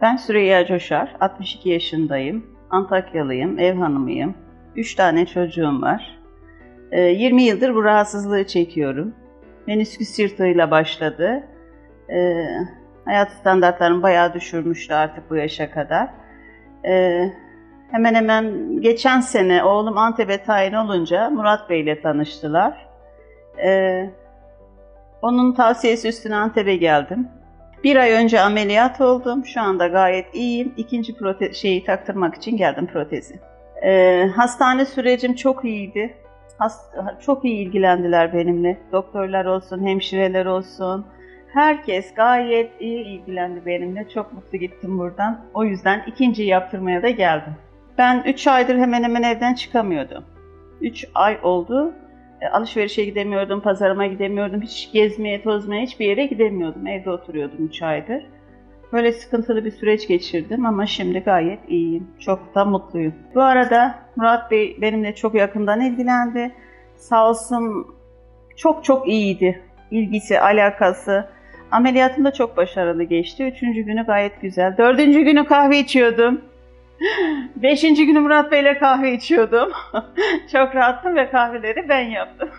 Ben Süreyya Coşar, 62 yaşındayım. Antakyalıyım, ev hanımıyım. 3 tane çocuğum var. Ee, 20 yıldır bu rahatsızlığı çekiyorum. Menisküs yırtığıyla başladı. Ee, hayat standartlarını bayağı düşürmüştü artık bu yaşa kadar. Ee, hemen hemen geçen sene oğlum Antep'e tayin olunca Murat Bey ile tanıştılar. Ee, onun tavsiyesi üstüne Antep'e geldim. Bir ay önce ameliyat oldum. Şu anda gayet iyiyim. İkinci prote şeyi taktırmak için geldim protezi. Ee, hastane sürecim çok iyiydi. Hast- çok iyi ilgilendiler benimle. Doktorlar olsun, hemşireler olsun. Herkes gayet iyi ilgilendi benimle. Çok mutlu gittim buradan. O yüzden ikinciyi yaptırmaya da geldim. Ben 3 aydır hemen hemen evden çıkamıyordum. 3 ay oldu. E, alışverişe gidemiyordum, pazarıma gidemiyordum, hiç gezmeye, tozmaya hiçbir yere gidemiyordum. Evde oturuyordum 3 aydır. Böyle sıkıntılı bir süreç geçirdim ama şimdi gayet iyiyim. Çok da mutluyum. Bu arada Murat Bey benimle çok yakından ilgilendi. Sağ olsun çok çok iyiydi. İlgisi, alakası. Ameliyatım da çok başarılı geçti. Üçüncü günü gayet güzel. Dördüncü günü kahve içiyordum. Beşinci günü Murat Bey'le kahve içiyordum. çok rahattım ve kahveleri ben yaptım.